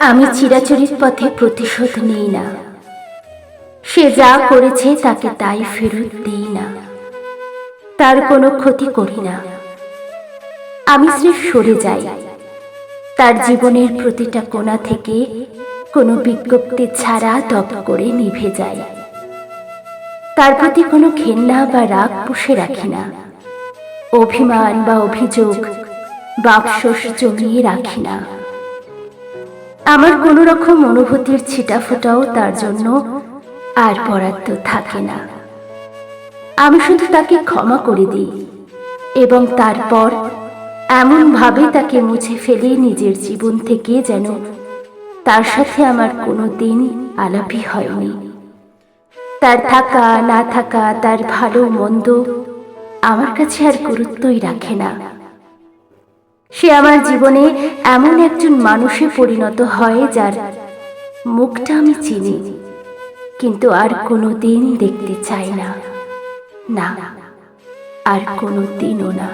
আমি চিরাচরিত পথে প্রতিশোধ নিই না। সে যা করেছে তাকে তাই ফেরত দিই না। তার কোনো ক্ষতি করি না। আমি স্রেফ সরে যাই। তার জীবনের প্রতিটা কোণা থেকে কোনো বিজ্ঞপ্তি ছাড়া দপ করে নিভে যায় তার প্রতি কোনো ঘেন্না বা রাগ পুষে রাখি না। অভিমান বা অভিযোগ বা আফসোস জমিয়ে রাখি না। আমার কোনো রকম অনুভূতির ছিটাফোটাও তার জন্য আর বরাদ্দ থাকে না। আমি শুধু তাকে ক্ষমা করে দিই এবং তারপর এমনভাবে তাকে মুছে ফেলে নিজের জীবন থেকে যেন তার সাথে আমার কোনো দিন আলাপই হয়নি। তার থাকা, না থাকা, তার ভালো, মন্দ আমার কাছে আর গুরুত্বই রাখে না। সে আমার জীবনে এমন একজন মানুষে পরিণত হয় যার মুখটা আমি চিনি, কিন্তু আর কোনো দিন দেখতে চাই না। না, আর কোনো দিনও না।